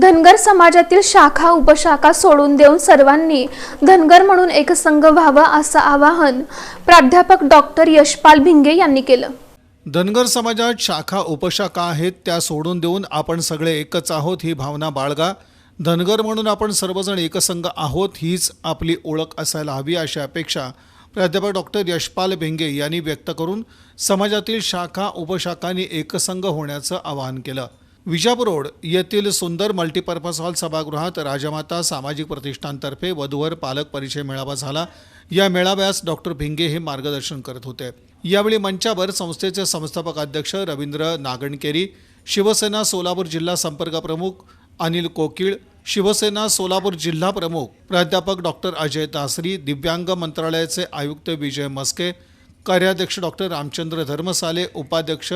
धनगर समाजातील शाखा उपशाखा सोडून देऊन सर्वांनी धनगर म्हणून एकसंघ व्हावा असं आवाहन प्राध्यापक डॉक्टर यशपाल भिंगे यांनी केलं. धनगर समाजात शाखा उपशाखा आहेत त्या सोडून देऊन आपण सगळे एकच आहोत ही भावना बाळगा. धनगर म्हणून आपण सर्वजण एकसंघ आहोत हीच आपली ओळख असायला हवी अशी अपेक्षा प्राध्यापक डॉक्टर यशपाल भिंगे यांनी व्यक्त करून समाजातील शाखा उपशाखांनी एकसंघ होण्याचं आवाहन केलं. विजापूर रोड येथील सुंदर मल्टीपर्पज हॉल सभागृहात राजमाता सामाजिक प्रतिष्ठानतर्फे वधूवर पालक परिचय मेळावा झाला. या मेळाव्यास डॉक्टर भिंगे हे मार्गदर्शन करत होते. यावेळी मंचावर संस्थेचे संस्थापक अध्यक्ष रवींद्र नागणकेरी शिवसेना सोलापूर जिल्हा संपर्क प्रमुख अनिल कोकिळ शिवसेना सोलापूर जिल्हा प्रमुख प्राध्यापक डॉक्टर अजय दासरी दिव्यांग मंत्रालयाचे आयुक्त विजय मस्के कार्याध्यक्ष डॉक्टर रामचंद्र धर्मसाले उपाध्यक्ष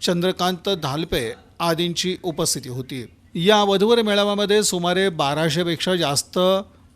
चंद्रकांत धालपे आदींची उपस्थिती होती. या वधूवर मेळाव्यामध्ये सुमारे बाराशेपेक्षा जास्त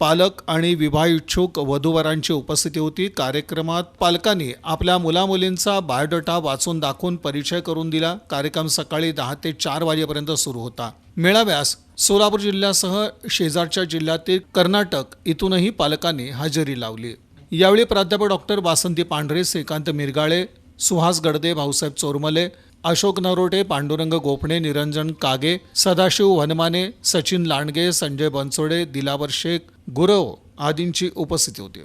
पालक आणि विवाह इच्छुक वधूवरांची उपस्थिती होती. कार्यक्रमात पालकांनी आपल्या मुलामुलींचा बायोडेटा वाचून दाखवून परिचय करून दिला. कार्यक्रम सकाळी दहा ते चार वाजेपर्यंत सुरू होता. मेळाव्यास सोलापूर जिल्ह्यासह शेजारच्या जिल्ह्यातील कर्नाटक इथूनही पालकांनी हजेरी लावली. यावेळी प्राध्यापक डॉक्टर वासंती पांढरे श्रीकांत मिरगाळे सुहास गडदे भाऊसाहेब चोरमले अशोक नरोटे पांडुरंग गोपणे निरंजन कागे सदाशिव वनमाने सचिन लांडगे संजय बनसोडे दिलावर शेख गुरव आदींची उपस्थिती होती.